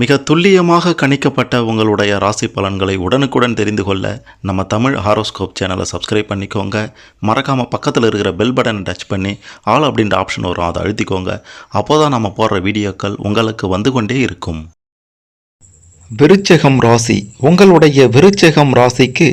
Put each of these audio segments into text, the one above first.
மிக துல்லியமாக கணிக்கப்பட்ட உங்களுடைய ராசி பலன்களை உடனுக்குடன் தெரிந்து கொள்ள நம்ம தமிழ் ஹாரோஸ்கோப் சேனலை சப்ஸ்கிரைப் பண்ணிக்கோங்க. மறக்காமல் பக்கத்தில் இருக்கிற பெல் பட்டனை டச் பண்ணி ஆல் அப்படின்ற ஆப்ஷன் வரும் அதை அழுத்திக்கோங்க. அப்போ தான் நம்ம போடுற வீடியோக்கள் உங்களுக்கு வந்து கொண்டே இருக்கும். விருச்சகம் ராசி. உங்களுடைய விருச்சகம் ராசிக்கு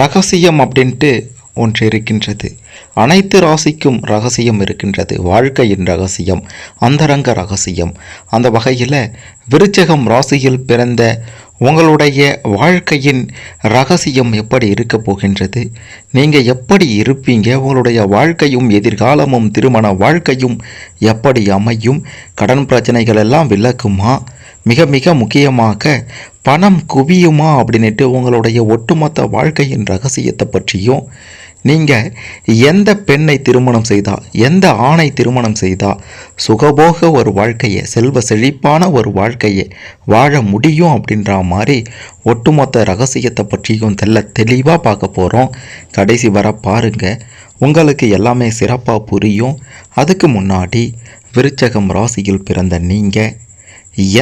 ரகசியம் அப்படின்ட்டு ஒன்று இருக்கின்றது அனைத்து ராசிக்கும் ரகசியம் இருக்கின்றது. வாழ்க்கையின் ரகசியம் அந்தரங்க ரகசியம். அந்த வகையில் விருச்சகம் ராசியில் பிறந்த உங்களுடைய வாழ்க்கையின் ரகசியம் எப்படி இருக்க போகின்றது? நீங்கள் எப்படி இருப்பீங்க? உங்களுடைய வாழ்க்கையும் எதிர்காலமும் திருமண வாழ்க்கையும் எப்படி அமையும்? கடன் பிரச்சனைகள் எல்லாம் விலக்குமா? மிக மிக முக்கியமாக பணம் குவியுமா? அப்படின்ட்டு உங்களுடைய ஒட்டுமொத்த வாழ்க்கையின் ரகசியத்தை பற்றியும் நீங்கள் எந்த பெண்ணை திருமணம் செய்தா எந்த ஆணை திருமணம் செய்தா சுகபோக ஒரு வாழ்க்கையை செல்வ செழிப்பான ஒரு வாழ்க்கையை வாழ முடியும் அப்படின்ற மாதிரி ஒட்டுமொத்த ரகசியத்தை பற்றியும் தெல்ல தெளிவாக பார்க்க போகிறோம் கடைசி வர பாருங்க. உங்களுக்கு எல்லாமே சிறப்பாக புரியும். அதுக்கு முன்னாடி விருச்சகம் ராசியில் பிறந்த நீங்கள்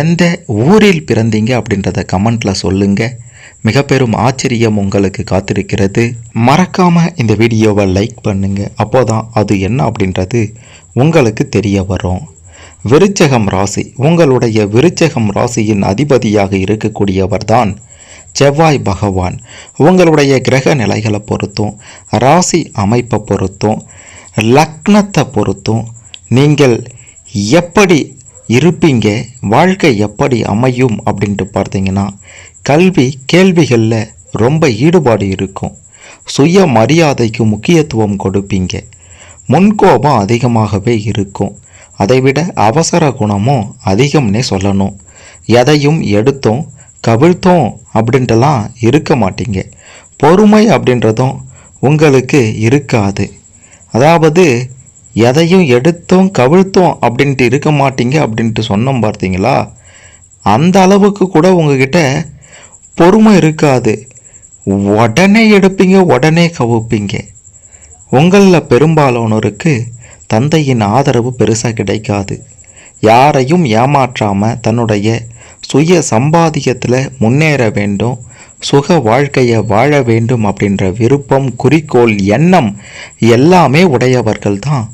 எந்த ஊரில் பிறந்தீங்க அப்படின்றத கமெண்ட்டில் சொல்லுங்கள் மிக பெரும் ஆச்சரியம் உங்களுக்கு காத்திருக்கிறது. மறக்காம இந்த வீடியோவை லைக் பண்ணுங்க. அப்போதான் அது என்ன அப்படின்றது உங்களுக்கு தெரிய வரும். விருச்சகம் ராசி. உங்களுடைய விருச்சகம் ராசியின் அதிபதியாக இருக்கக்கூடியவர் தான் செவ்வாய் பகவான். உங்களுடைய கிரக நிலைகளை பொறுத்தும் ராசி அமைப்பை பொறுத்தும் லக்னத்தை பொறுத்தும் நீங்கள் எப்படி இருப்பீங்க? வாழ்க்கை எப்படி அமையும் அப்படின்ட்டு பார்த்தீங்கன்னா கல்வி கேள்விகளில் ரொம்ப ஈடுபாடு இருக்கும். சுய மரியாதைக்கு முக்கியத்துவம் கொடுப்பீங்க. முன்கோபம் அதிகமாகவே இருக்கும். அதைவிட அவசர குணமும் அதிகம்னே சொல்லணும். எதையும் எடுத்தோம் கவிழ்த்தோம் அப்படின்ட்டுலாம் இருக்க மாட்டீங்க. பொறுமை அப்படின்றதும் உங்களுக்கு இருக்காது. அதாவது எதையும் எடுத்தோம் கவிழ்த்தோம் அப்படின்ட்டு இருக்க மாட்டீங்க அப்படின்ட்டு சொன்னோம் பார்த்தீங்களா? அந்த அளவுக்கு கூட உங்ககிட்ட பொறுமை இருக்காது. உடனே எடுப்பீங்க உடனே கவுப்பீங்க. உங்களில் பெரும்பாலானோருக்கு தந்தையின் ஆதரவு பெருசாக கிடைக்காது. யாரையும் ஏமாற்றாமல் தன்னுடைய சுய சம்பாதியத்தில் முன்னேற வேண்டும் சுக வாழ்க்கையை வாழ வேண்டும் அப்படின்ற விருப்பம் குறிக்கோள் எண்ணம் எல்லாமே உடையவர்கள் தான்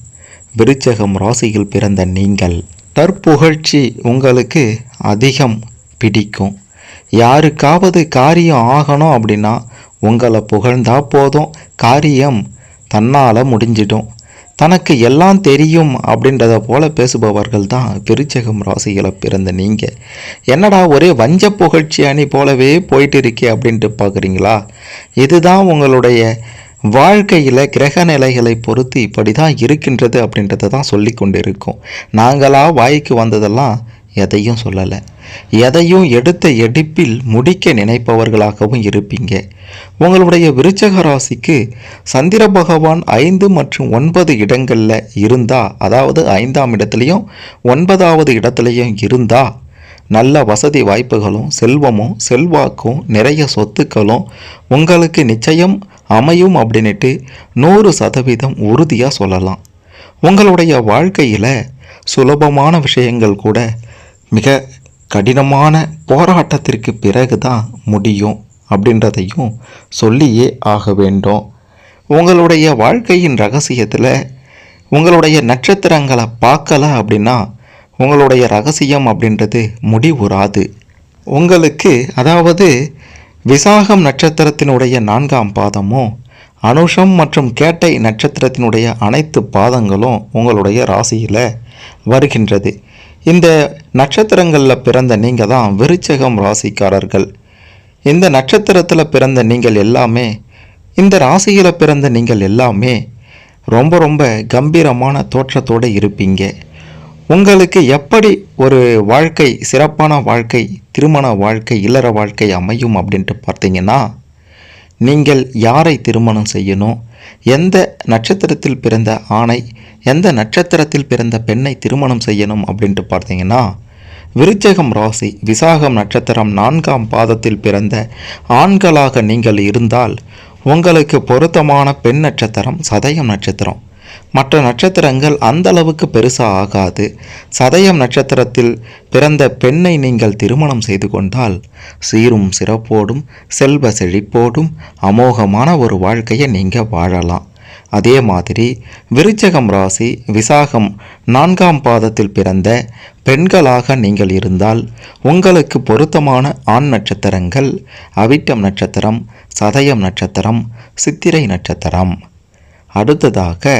விருச்சகம் ராசியில் பிறந்த நீங்கள். தற்புகழ்ச்சி உங்களுக்கு அதிகம் பிடிக்கும். யாருக்காவது காரியம் ஆகணும் அப்படின்னா உங்களை புகழ்ந்தா போதும். காரியம் தன்னால் முடிஞ்சிடும். தனக்கு எல்லாம் தெரியும் அப்படின்றத போல பேசுபவர்கள் தான் விருச்சகம் ராசிகளை பிறந்த நீங்கள் என்னடா ஒரே வஞ்ச புகழ்ச்சி அணி போலவே போயிட்டு இருக்கே அப்படின்ட்டு பார்க்குறீங்களா இதுதான் உங்களுடைய வாழ்க்கையில் கிரக நிலைகளை பொறுத்து இப்படி தான் இருக்கின்றது அப்படின்றத தான் சொல்லி கொண்டு இருக்கோம் நாங்களாக வாய்க்கு வந்ததெல்லாம் எதையும் சொல்லலை. எதையும் எடுத்த எடுப்பில் முடிக்க நினைப்பவர்களாகவும் இருப்பீங்க. உங்களுடைய விருச்சக ராசிக்கு சந்திர பகவான் ஐந்து மற்றும் ஒன்பது இடங்களில் இருந்தா அதாவது ஐந்தாம் இடத்துலையும் ஒன்பதாவது இடத்துலையும் இருந்தா நல்ல வசதி வாய்ப்புகளும் செல்வமும் செல்வாக்கும் நிறைய சொத்துக்களும் உங்களுக்கு நிச்சயம் அமையும் அப்படின்ட்டு நூறு சதவீதம் உறுதியாக சொல்லலாம். உங்களுடைய வாழ்க்கையில் சுலபமான விஷயங்கள் கூட மிக கடினமான போராட்டத்திற்கு பிறகு தான் முடியும் அப்படின்றதையும் சொல்லியே ஆக வேண்டும். உங்களுடைய வாழ்க்கையின் ரகசியத்தில் உங்களுடைய நட்சத்திரங்களை பார்க்கல அப்படின்னா உங்களுடைய ரகசியம் அப்படின்றது முடிவுறாது. உங்களுக்கு அதாவது விசாகம் நட்சத்திரத்தினுடைய நான்காம் பாதமும் அனுஷம் மற்றும் கேட்டை நட்சத்திரத்தினுடைய அனைத்து பாதங்களும் உங்களுடைய ராசியில் வருகின்றது. இந்த நட்சத்திரங்களில் பிறந்த நீங்கள் தான் விருச்சகம் ராசிக்காரர்கள். இந்த நட்சத்திரத்தில் பிறந்த நீங்கள் எல்லாமே இந்த ராசியில் பிறந்த நீங்கள் எல்லாமே ரொம்ப ரொம்ப கம்பீரமான தோற்றத்தோடு இருப்பீங்க. உங்களுக்கு எப்படி ஒரு வாழ்க்கை சிறப்பான வாழ்க்கை திருமண வாழ்க்கை இல்லற வாழ்க்கை அமையும் அப்படின்ட்டு பார்த்தீங்கன்னா நீங்கள் யாரை திருமணம் செய்யணும் எந்த நட்சத்திரத்தில் பிறந்த ஆணை எந்த நட்சத்திரத்தில் பிறந்த பெண்ணை திருமணம் செய்யணும் அப்படின்ட்டு பார்த்தீங்கன்னா விருச்சகம் ராசி விசாகம் நட்சத்திரம் நான்காம் பாதத்தில் பிறந்த ஆண்களாக நீங்கள் இருந்தால் உங்களுக்கு பொருத்தமான பெண் நட்சத்திரம் சதயம் நட்சத்திரம். மற்ற நட்சத்திரங்கள் அந்த அளவுக்கு பெருசாக ஆகாது. சதயம் நட்சத்திரத்தில் பிறந்த பெண்ணை நீங்கள் திருமணம் செய்து கொண்டால் சீரும் சிறப்போடும் செல்வ செழிப்போடும் அமோகமான ஒரு வாழ்க்கையை நீங்கள் வாழலாம். அதே மாதிரி விருச்சகம் ராசி விசாகம் நான்காம் பாதத்தில் பிறந்த பெண்களாக நீங்கள் இருந்தால் உங்களுக்கு பொருத்தமான ஆண் நட்சத்திரங்கள் அவிட்டம் நட்சத்திரம் சதயம் நட்சத்திரம் சித்திரை நட்சத்திரம். அடுத்ததாக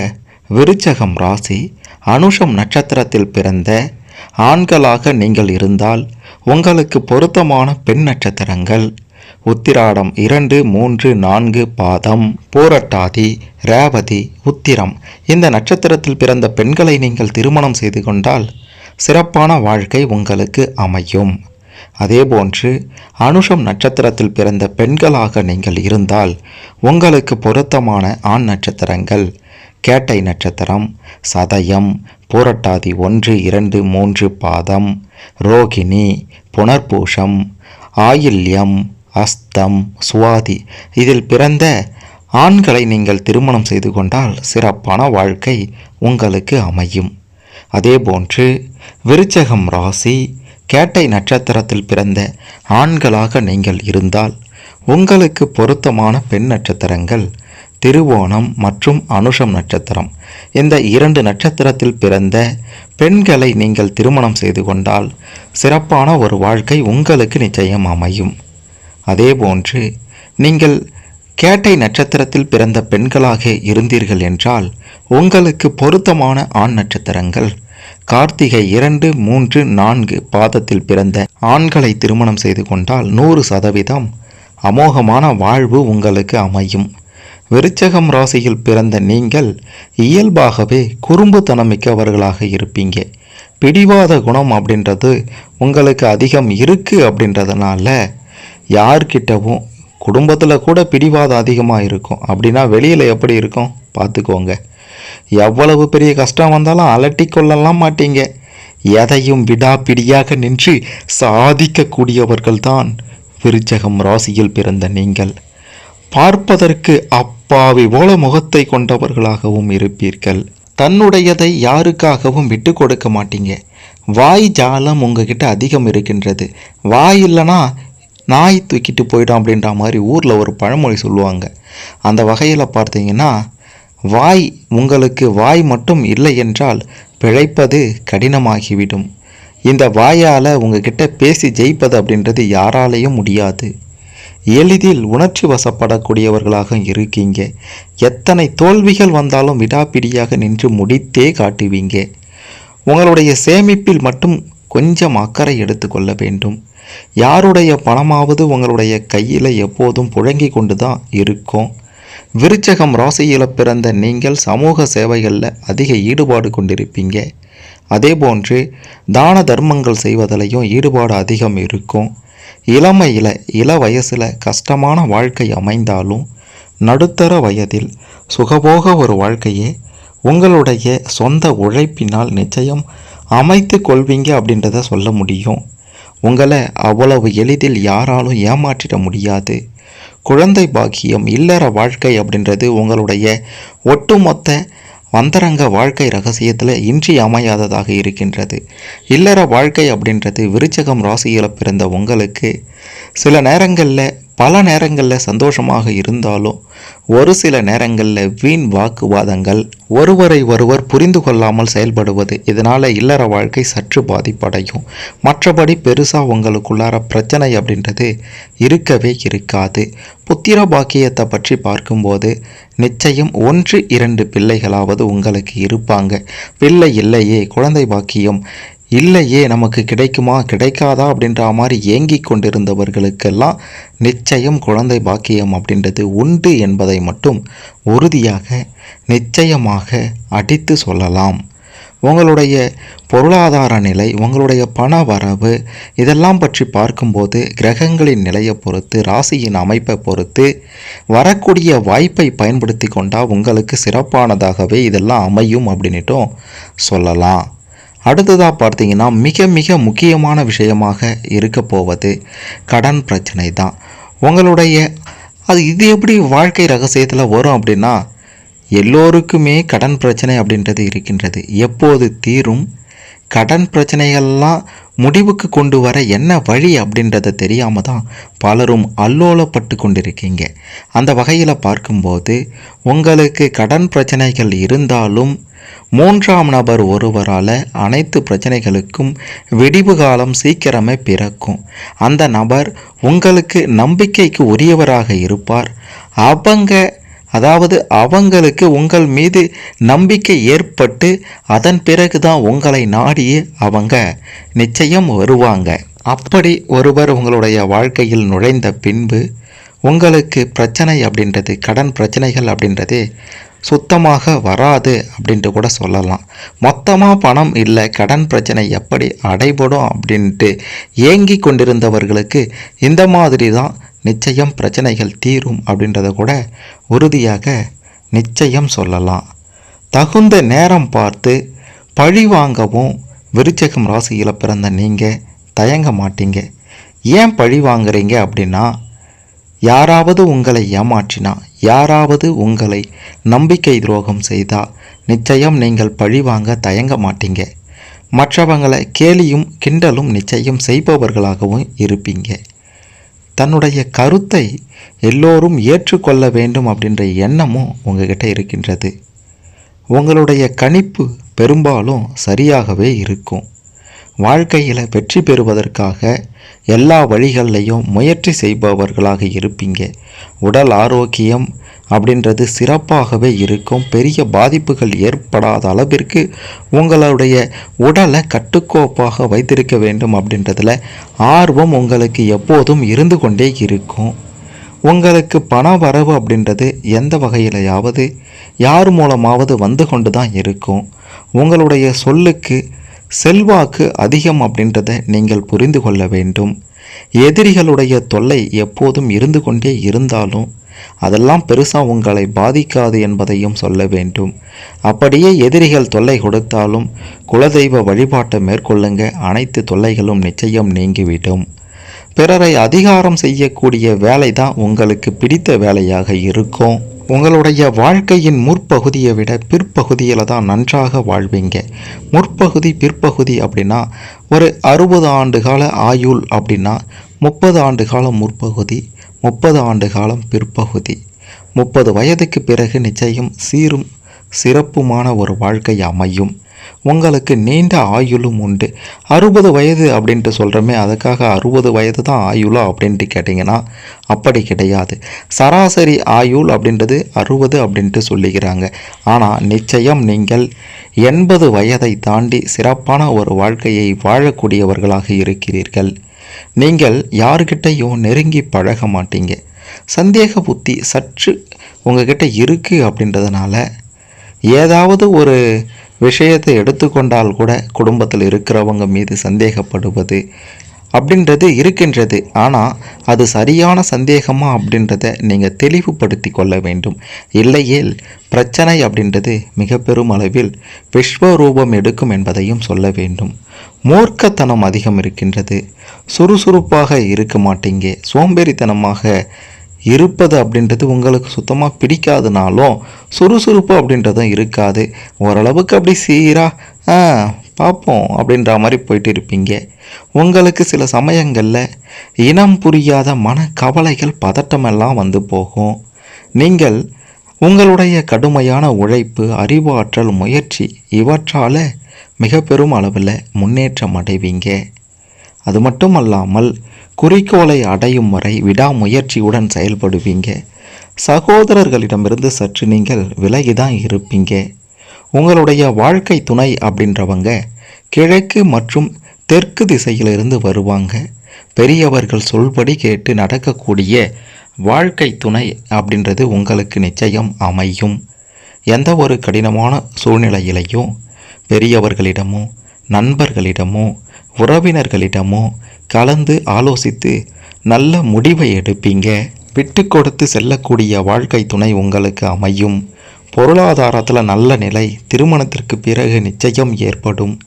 விருச்சகம் ராசி அனுஷம் நட்சத்திரத்தில் பிறந்த ஆண்களாக நீங்கள் இருந்தால் உங்களுக்கு பொருத்தமான பெண் நட்சத்திரங்கள். உத்திராடம் இரண்டு மூன்று நான்கு பாதம் பூரட்டாதி ரேவதி உத்திரம். இந்த நட்சத்திரத்தில் பிறந்த பெண்களை நீங்கள் திருமணம் செய்து கொண்டால் சிறப்பான வாழ்க்கை உங்களுக்கு அமையும். அதேபோன்று அனுஷம் நட்சத்திரத்தில் பிறந்த பெண்களாக நீங்கள் இருந்தால் உங்களுக்கு பொருத்தமான ஆண் நட்சத்திரங்கள் கேட்டை நட்சத்திரம் சதயம் பூரட்டாதி ஒன்று இரண்டு மூன்று பாதம் ரோகிணி புனர்பூஷம் ஆயில்யம் அஸ்தம் சுவாதி. இதில் பிறந்த ஆண்களை நீங்கள் திருமணம் செய்து கொண்டால் சிறப்பான வாழ்க்கை உங்களுக்கு அமையும். அதேபோன்று விருச்சகம் ராசி கேட்டை நட்சத்திரத்தில் பிறந்த ஆண்களாக நீங்கள் இருந்தால் உங்களுக்கு பொருத்தமான பெண் நட்சத்திரங்கள் திருவோணம் மற்றும் அனுஷம் நட்சத்திரம். இந்த இரண்டு நட்சத்திரத்தில் பிறந்த பெண்களை நீங்கள் திருமணம் செய்து கொண்டால் சிறப்பான ஒரு வாழ்க்கை உங்களுக்கு நிச்சயம் அமையும். அதேபோன்று நீங்கள் கேட்டை நட்சத்திரத்தில் பிறந்த பெண்களாக இருந்தீர்கள் என்றால் உங்களுக்கு பொருத்தமான ஆண் நட்சத்திரங்கள் கார்த்திகை இரண்டு மூன்று நான்கு பாதத்தில் பிறந்த ஆண்களை திருமணம் செய்து கொண்டால் நூறு சதவீதம் அமோகமான வாழ்வு உங்களுக்கு அமையும். விருச்சகம் ராசியில் பிறந்த நீங்கள் இயல்பாகவே குறும்புத்தனம் மிக்கவர்களாக இருப்பீங்க. பிடிவாத குணம் அப்படின்றது உங்களுக்கு அதிகம் இருக்குது அப்படின்றதுனால யார்கிட்டவும் குடும்பத்தில் கூட பிடிவாதம் அதிகமாக இருக்கும். அப்படின்னா வெளியில் எப்படி இருக்கும்? பார்த்துக்கோங்க. எவ்வளவு பெரிய கஷ்டம் வந்தாலும் அலட்டி கொள்ளலாம் மாட்டீங்க. எதையும் விடாப்பிடியாக நின்று சாதிக்கக்கூடியவர்கள்தான் விருச்சகம் ராசியில் பிறந்த நீங்கள். பார்ப்பதற்கு அப்பாவி போல முகத்தை கொண்டவர்களாகவும் இருப்பீர்கள். தன்னுடையதை யாருக்காகவும் விட்டு கொடுக்க மாட்டீங்க. வாய் ஜாலம் உங்ககிட்ட அதிகம் இருக்கின்றது. வாய் இல்லைனா நாய் தூக்கிட்டு போயிடும் அப்படின்ற மாதிரி ஊரில் ஒரு பழமொழி சொல்லுவாங்க. அந்த வகையில் பார்த்தீங்கன்னா வாய் உங்களுக்கு வாய் மட்டும் இல்லை என்றால் பிழைப்பது கடினமாகிவிடும். இந்த வாயால் உங்ககிட்ட பேசி ஜெயிப்பது அப்படின்றது யாராலையும் முடியாது. எளிதில் உணர்ச்சி வசப்படக்கூடியவர்களாக இருக்கீங்க. எத்தனை தோல்விகள் வந்தாலும் விடாப்பிடியாக நின்று முடித்தே காட்டுவீங்க. உங்களுடைய சேமிப்பில் மட்டும் கொஞ்சம் அக்கறை எடுத்துக்கொள்ள வேண்டும். யாருடைய பணமாவது உங்களுடைய கையில் எப்போதும் புழங்கி கொண்டு தான் இருக்கும். விருச்சகம் ராசியில் பிறந்த நீங்கள் சமூக சேவைகளில் அதிக ஈடுபாடு கொண்டிருப்பீங்க. அதேபோன்று தான தர்மங்கள் செய்வதிலையும் ஈடுபாடு அதிகம் இருக்கும். இளமையில் இள வயசில் கஷ்டமான வாழ்க்கை அமைந்தாலும் நடுத்தர வயதில் சுகபோக ஒரு வாழ்க்கையே உங்களுடைய சொந்த உழைப்பினால் நிச்சயம் அமைத்து கொள்வீங்க அப்படின்றத சொல்ல முடியும். உங்களை அவ்வளவு எளிதில் யாராலும் ஏமாற்றிட முடியாது. குழந்தை பாக்கியம் இல்லற வாழ்க்கை அப்படின்றது உங்களுடைய ஒட்டுமொத்த வந்தரங்க வாழ்க்கை ரகசியத்தில் இன்றி அமையாததாக இருக்கின்றது. இல்லற வாழ்க்கை அப்படின்றது விருச்சகம் ராசியில் பிறந்த உங்களுக்கு சில நேரங்களில் பல நேரங்களில் சந்தோஷமாக இருந்தாலும் ஒரு சில நேரங்களில் வீண் வாக்குவாதங்கள் ஒருவரை ஒருவர் புரிந்து கொள்ளாமல் செயல்படுவது இதனால் இல்லற வாழ்க்கை சற்று பாதிப்படையும். மற்றபடி பெருசாக உங்களுக்குள்ளார பிரச்சனை அப்படின்றது இருக்கவே இருக்காது. புத்திர பாக்கியத்தை பற்றி பார்க்கும்போது நிச்சயம் ஒன்று இரண்டு பிள்ளைகளாவது உங்களுக்கு இருப்பாங்க. பிள்ளை இல்லையே குழந்தை பாக்கியம் இல்லையே நமக்கு கிடைக்குமா கிடைக்காதா அப்படின்ற மாதிரி ஏங்கி கொண்டிருந்தவர்களுக்கெல்லாம் நிச்சயம் குழந்தை பாக்கியம் அப்படின்றது உண்டு என்பதை மட்டும் உறுதியாக நிச்சயமாக அடித்து சொல்லலாம். உங்களுடைய பொருளாதார நிலை உங்களுடைய பண வரவு இதெல்லாம் பற்றி பார்க்கும்போது கிரகங்களின் நிலையை பொறுத்து ராசியின் அமைப்பை பொறுத்து வரக்கூடிய வாய்ப்பை பயன்படுத்தி கொண்டால் உங்களுக்கு சிறப்பானதாகவே இதெல்லாம் அமையும் அப்படின்ட்டும் சொல்லலாம். அடுத்ததாக பார்த்தீங்கன்னா மிக மிக முக்கியமான விஷயமாக இருக்க போவது கடன் பிரச்சனை தான் உங்களுடைய அது இது எப்படி வாழ்க்கை ரகசியத்தில் வரும் அப்படின்னா எல்லோருக்குமே கடன் பிரச்சனை அப்படின்றது இருக்கின்றது. எப்போது தீரும் கடன் பிரச்சனைகள்லாம் முடிவுக்கு கொண்டு வர என்ன வழி அப்படின்றத தெரியாமல் தான் பலரும் அல்லோலப்பட்டு கொண்டிருக்கீங்க. அந்த வகையில் பார்க்கும்போது உங்களுக்கு கடன் பிரச்சனைகள் இருந்தாலும் மூன்றாம் நபர் ஒருவரால் அனைத்து பிரச்சனைகளுக்கும் விடிவு காலம் சீக்கிரமே பிறக்கும். அந்த நபர் உங்களுக்கு நம்பிக்கைக்கு உரியவராக இருப்பார். அவங்க அதாவது அவங்களுக்கு உங்கள் மீது நம்பிக்கை ஏற்பட்டு அதன் பிறகு தான் உங்களை நாடி அவங்க. நிச்சயம் வருவாங்க. அப்படி ஒருவர் உங்களுடைய வாழ்க்கையில் நுழைந்த பின்பு உங்களுக்கு பிரச்சனை அப்படின்றது கடன் பிரச்சனைகள் அப்படின்றது சுத்தமாக வராது அப்படின்ட்டு கூட சொல்லலாம். மொத்தமாக பணம் இல்லை கடன் பிரச்சனை எப்படி அடைபடும் அப்படின்ட்டு ஏங்கி கொண்டிருந்தவர்களுக்கு இந்த மாதிரி தான் நிச்சயம் பிரச்சனைகள் தீரும் அப்படின்றத கூட உறுதியாக நிச்சயம் சொல்லலாம். தகுந்த நேரம் பார்த்து பழி வாங்கவும் விருச்சகம் ராசியில் பிறந்த நீங்கள் தயங்க மாட்டீங்க. ஏன் பழி வாங்குறீங்க அப்படின்னா யாராவது உங்களை ஏமாற்றினா யாராவது உங்களை நம்பிக்கை துரோகம் செய்தால் நிச்சயம் நீங்கள் பழி வாங்க தயங்க மாட்டீங்க. மற்றவங்களை கேலியும் கிண்டலும் நிச்சயம் செய்பவர்களாகவும் இருப்பீங்க. தன்னுடைய கருத்தை எல்லோரும் ஏற்றுக்கொள்ள வேண்டும் அப்படின்ற எண்ணமும் உங்ககிட்ட இருக்கின்றது. உங்களுடைய கணிப்பு பெரும்பாலும் சரியாகவே இருக்கும். வாழ்க்கையில் வெற்றி பெறுவதற்காக எல்லா வழிகள்லையும் முயற்சி செய்பவர்களாக இருப்பீங்க. உடல் ஆரோக்கியம் அப்படின்றது சிறப்பாகவே இருக்கும். பெரிய பாதிப்புகள் ஏற்படாத அளவிற்கு உங்களுடைய உடலை கட்டுக்கோப்பாக வைத்திருக்க வேண்டும் அப்படின்றதுல ஆர்வம் உங்களுக்கு எப்போதும் இருந்து கொண்டே இருக்கும். உங்களுக்கு பண வரவு அப்படின்றது எந்த வகையிலையாவது யார் மூலமாவது வந்து கொண்டு தான் இருக்கும். உங்களுடைய சொல்லுக்கு செல்வாக்கு அதிகம் அப்படின்றத நீங்கள் புரிந்து கொள்ள வேண்டும். எதிரிகளுடைய தொல்லை எப்போதும் இருந்து கொண்டே இருந்தாலும் அதெல்லாம் பெருசாக உங்களை பாதிக்காது என்பதையும் சொல்ல வேண்டும். அப்படியே எதிரிகள் தொல்லை கொடுத்தாலும் குலதெய்வ வழிபாட்டை மேற்கொள்ளுங்க. அனைத்து தொல்லைகளும் நிச்சயம் நீங்கிவிடும். பிறரை அதிகாரம் செய்யக்கூடிய வேலை தான் உங்களுக்கு பிடித்த வேலையாக இருக்கும். உங்களுடைய வாழ்க்கையின் முற்பகுதியை விட பிற்பகுதியில் தான் நன்றாக வாழ்வீங்க. முற்பகுதி பிற்பகுதி அப்படின்னா ஒரு அறுபது ஆண்டு கால ஆயுள் அப்படின்னா முப்பது ஆண்டு காலம் முற்பகுதி முப்பது ஆண்டு காலம் பிற்பகுதி. முப்பது வயதுக்கு பிறகு நிச்சயம் சீரும் சிறப்புமான ஒரு வாழ்க்கை அமையும். உங்களுக்கு நீண்ட ஆயுளும் உண்டு. அறுபது வயது அப்படின்ட்டு சொல்கிறோமே அதுக்காக அறுபது வயது தான் ஆயுளா அப்படின்ட்டு கேட்டிங்கன்னா அப்படி கிடையாது. சராசரி ஆயுள் அப்படின்றது அறுபது அப்படின்ட்டு சொல்லிக்கிறாங்க. ஆனால் நிச்சயம் நீங்கள் எண்பது வயதை தாண்டி சிறப்பான ஒரு வாழ்க்கையை வாழக்கூடியவர்களாக இருக்கிறீர்கள். நீங்கள் யார்கிட்டையும் நெருங்கி பழக மாட்டீங்க. சந்தேக புத்தி சற்று உங்ககிட்ட இருக்குது அப்படின்றதுனால ஏதாவது ஒரு விஷயத்தை எடுத்துக்கொண்டால் கூட குடும்பத்தில் இருக்கிறவங்க மீது சந்தேகப்படுவது அப்படின்றது இருக்கின்றது. ஆனால் அது சரியான சந்தேகமா அப்படின்றத நீங்கள் தெளிவுபடுத்தி கொள்ள வேண்டும். இல்லையேல் பிரச்சனை அப்படின்றது மிக பெரும் அளவில் விஸ்வரூபம் எடுக்கும் என்பதையும் சொல்ல வேண்டும். மூர்க்கத்தனம் அதிகம் இருக்கின்றது. சுறுசுறுப்பாக இருக்க மாட்டீங்க. சோம்பேறித்தனமாக இருப்பது அப்படின்றது உங்களுக்கு சுத்தமாக பிடிக்காதுனாலும் சுறுசுறுப்பு அப்படின்றதும் இருக்காது. ஓரளவுக்கு அப்படி சீராக ஆ பார்ப்போம் அப்படின்ற மாதிரி போயிட்டு இருப்பீங்க. உங்களுக்கு சில சமயங்களில் இனம் புரியாத மனக்கவலைகள் பதட்டமெல்லாம் வந்து போகும். நீங்கள் உங்களுடைய கடுமையான உழைப்பு அறிவாற்றல் முயற்சி இவற்றால் மிக பெரும் அளவில் முன்னேற்றம் அடைவீங்க. அது மட்டும் அல்லாமல் குறிக்கோளை அடையும் வரை விடாமுயற்சியுடன் செயல்படுவீங்க. சகோதரர்களிடமிருந்து சற்று நீங்கள் விலகி தான் இருப்பீங்க. உங்களுடைய வாழ்க்கை துணை அப்படின்றவங்க கிழக்கு மற்றும் தெற்கு திசையிலிருந்து வருவாங்க. பெரியவர்கள் சொல்படி கேட்டு நடக்கக்கூடிய வாழ்க்கை துணை அப்படின்றது உங்களுக்கு நிச்சயம் அமையும். எந்த ஒரு கடினமான சூழ்நிலையிலையும் பெரியவர்களிடமோ நண்பர்களிடமோ உறவினர்களிடமோ கலந்து ஆலோசித்து நல்ல முடிவை எடுப்பீங்க. விட்டு கொடுத்து செல்லக்கூடிய வாழ்க்கை துணை உங்களுக்கு அமையும். பொருளாதாரத்தில் நல்ல நிலை திருமணத்திற்கு பிறகு நிச்சயம் ஏற்படும்.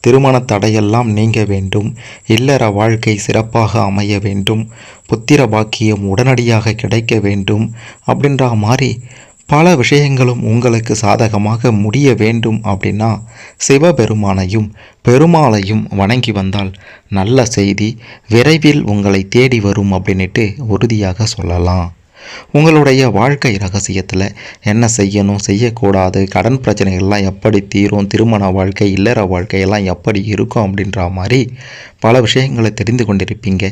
திருமண தடையெல்லாம் நீங்க வேண்டும். இல்லற வாழ்க்கை சிறப்பாக அமைய வேண்டும். புத்திர பாக்கியம் உடனடியாக கிடைக்க வேண்டும். அப்படின்ற மாதிரி பல விஷயங்களும் உங்களுக்கு சாதகமாக முடிய வேண்டும் அப்படின்னா சிவபெருமானையும் பெருமாளையும் வணங்கி வந்தால் நல்ல செய்தி விரைவில் உங்களை தேடி வரும் அப்படின்ட்டு உறுதியாக சொல்லலாம். உங்களுடைய வாழ்க்கை ரகசியத்தில் என்ன செய்யணும் செய்யக்கூடாது கடன் பிரச்சனைகள்லாம் எப்படி தீரும் திருமண வாழ்க்கை இல்லற வாழ்க்கையெல்லாம் எப்படி இருக்கும் அப்படின்ற மாதிரி பல விஷயங்களை தெரிந்து கொண்டிருப்பீங்க.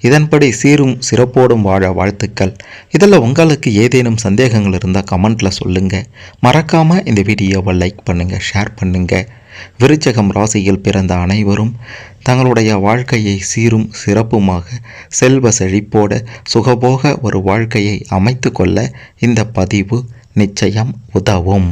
இதன்படி சீரும் சிறப்போடும் வாழ வாழ்த்துக்கள். இதில் உங்களுக்கு ஏதேனும் சந்தேகங்கள் இருந்தால் கமெண்ட்டில் சொல்லுங்கள் மறக்காமல் இந்த வீடியோவை லைக் பண்ணுங்கள் ஷேர் பண்ணுங்கள் விருச்சகம் ராசியில் பிறந்த அனைவரும் தங்களுடைய வாழ்க்கையை சீரும் சிறப்புமாக செல்வ செழிப்போட சுகபோக ஒரு வாழ்க்கையை அமைத்து கொள்ள இந்த பதிவு நிச்சயம் உதவும்.